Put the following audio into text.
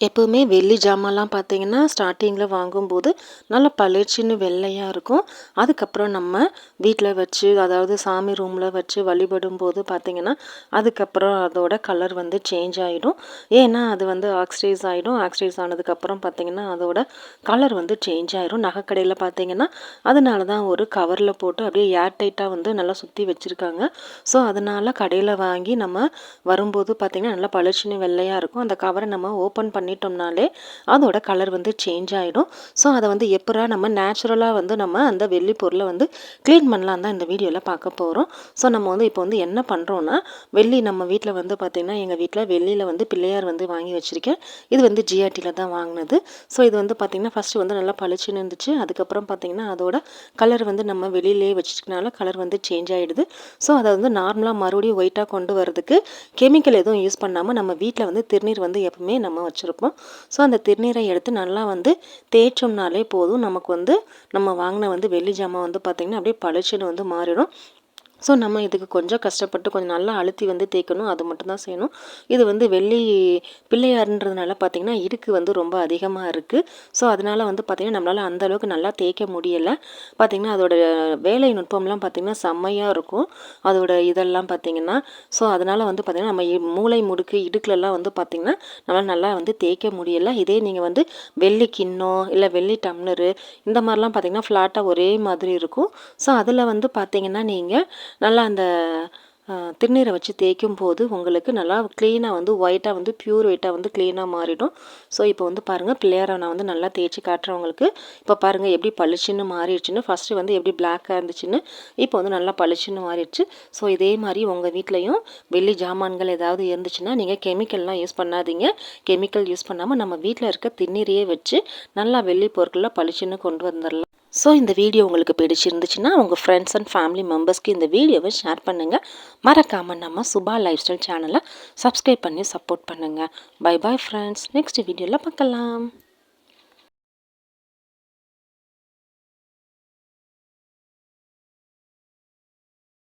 எப்போவுமே வெள்ளி ஜாமான்லாம் பார்த்தீங்கன்னா ஸ்டார்டிங்கில் வாங்கும்போது நல்லா பளிச்சுன்னு வெள்ளையாக இருக்கும். அதுக்கப்புறம் நம்ம வீட்டில் வச்சு அதாவது சாமி ரூமில் வச்சு வழிபடும் போது பார்த்திங்கன்னா அதுக்கப்புறம் அதோட கலர் வந்து சேஞ்ச் ஆகிடும் ஏன்னா அது வந்து ஆக்சிடைஸ் ஆகிடும் ஆக்சிடைஸ் ஆனதுக்கப்புறம் பார்த்திங்கன்னா அதோட கலர் வந்து சேஞ்ச் ஆகிடும் நகைக்கடையில் பார்த்திங்கன்னா அதனால தான் ஒரு கவரில் போட்டு அப்படியே ஏர்டைட்டாக வந்து நல்லா சுற்றி வச்சுருக்காங்க. ஸோ அதனால் கடையில் வாங்கி நம்ம வரும்போது பார்த்திங்கன்னா நல்லா பளிச்சுன்னு வெள்ளையாக இருக்கும். அந்த கவரை நம்ம ஓப்பன் பண்ணி பண்ணிட்டோம்னாலே அதோட கலர் வந்து சேஞ்ச் ஆகிடும் ஸோ அதை வந்து எப்பரா நம்ம நேச்சுரலாக வந்து நம்ம அந்த வெள்ளி பொருளை வந்து க்ளீன் பண்ணலாம் தான் இந்த வீடியோவில் பார்க்க போகிறோம் ஸோ நம்ம வந்து இப்போ வந்து என்ன பண்ணுறோன்னா வெள்ளி நம்ம வீட்டில் வந்து பார்த்திங்கன்னா எங்கள் வீட்டில் வெள்ளியில் வந்து பிள்ளையார் வந்து வாங்கி வச்சுருக்கேன். இது வந்து ஜிஆர்டியில் தான் வாங்கினது. ஸோ இது வந்து பார்த்திங்கன்னா ஃபஸ்ட்டு வந்து நல்லா பளிச்சுன்னு இருந்துச்சு. அதுக்கப்புறம் பார்த்திங்கன்னா அதோட கலர் வந்து நம்ம வெளியிலே வச்சுருக்கனால கலர் வந்து சேஞ்ச் ஆகிடுது ஸோ அதை வந்து நார்மலாக மறுபடியும் ஒயிட்டாக கொண்டு வரதுக்கு கெமிக்கல் எதுவும் யூஸ் பண்ணாமல் நம்ம வீட்டில் வந்து திருநீர் வந்து எப்பவுமே நம்ம வச்சுருக்கோம் இருக்கும் ஸோ அந்த திருநீரை எடுத்து நல்லா வந்து தேய்ச்சோம்னாலே போதும். நமக்கு வந்து நம்ம வாங்கின வந்து வெள்ளி ஜாமான் வந்து பார்த்திங்கன்னா அப்படியே பளிச்சுன்னு வந்து மாறிடும். ஸோ நம்ம இதுக்கு கொஞ்சம் கஷ்டப்பட்டு கொஞ்சம் நல்லா அழுத்தி வந்து தேய்க்கணும். அது மட்டும் தான் செய்யணும். இது வந்து வெள்ளி பிள்ளையாருன்றதுனால பார்த்திங்கன்னா இடுக்கு வந்து ரொம்ப அதிகமாக இருக்குது ஸோ அதனால் வந்து பார்த்திங்கன்னா நம்மளால் அந்தளவுக்கு நல்லா தேய்க்க முடியலை. பார்த்திங்கன்னா அதோட வேலை நுட்பம்லாம் பார்த்திங்கன்னா செம்மையாக இருக்கும். அதோட இதெல்லாம் பார்த்திங்கன்னா ஸோ அதனால் வந்து பார்த்திங்கன்னா நம்ம மூளை முடுக்கு இடுக்குலலாம் வந்து பார்த்திங்கன்னா நம்மளால் நல்லா வந்து தேய்க்க முடியலை. இதே நீங்கள் வந்து வெள்ளி கிண்ணம் இல்லை வெள்ளி டம்ளரு இந்த மாதிரிலாம் பார்த்திங்கன்னா ஃப்ளாட்டாக ஒரே மாதிரி இருக்கும். ஸோ அதில் வந்து பார்த்திங்கன்னா நீங்கள் நல்லா அந்த திருநீரை வச்சு தேய்க்கும் போது உங்களுக்கு நல்லா க்ளீனாக வந்து ஒயிட்டாக வந்து ப்யூர் ஒயிட்டாக வந்து க்ளீனாக மாறிடும். ஸோ இப்போ வந்து பாருங்கள் பிள்ளையாரை நான் வந்து நல்லா தேய்ச்சி காட்டுறவங்களுக்கு இப்போ பாருங்கள் எப்படி பளிச்சுன்னு மாறிடுச்சுன்னு ஃபஸ்ட்டு வந்து எப்படி பிளாக்காக இருந்துச்சுன்னு இப்போ வந்து நல்லா பளிச்சுன்னு மாறிடுச்சு. ஸோ இதே மாதிரி உங்கள் வீட்லேயும் வெள்ளி ஜாமான்கள் ஏதாவது இருந்துச்சுன்னா நீங்கள் கெமிக்கல்லாம் யூஸ் பண்ணாதீங்க. கெமிக்கல் யூஸ் பண்ணாமல் நம்ம வீட்டில் இருக்க திருநீரையே வச்சு நல்லா வெள்ளி பொருட்களில் பளிச்சுன்னு கொண்டு வந்துடலாம் ஸோ இந்த வீடியோ உங்களுக்கு பிடிச்சிருந்துச்சுன்னா உங்கள் ஃப்ரெண்ட்ஸ் அண்ட் ஃபேமிலி மெம்பர்ஸ்க்கு இந்த வீடியோவை ஷேர் பண்ணுங்கள் மறக்காமல் நம்ம சுபா லைஃப் ஸ்டைல் சேனலை சப்ஸ்கிரைப் பண்ணி சப்போர்ட் பண்ணுங்கள் பை பாய் ஃப்ரெண்ட்ஸ் நெக்ஸ்ட் வீடியோவில் பார்க்கலாம்.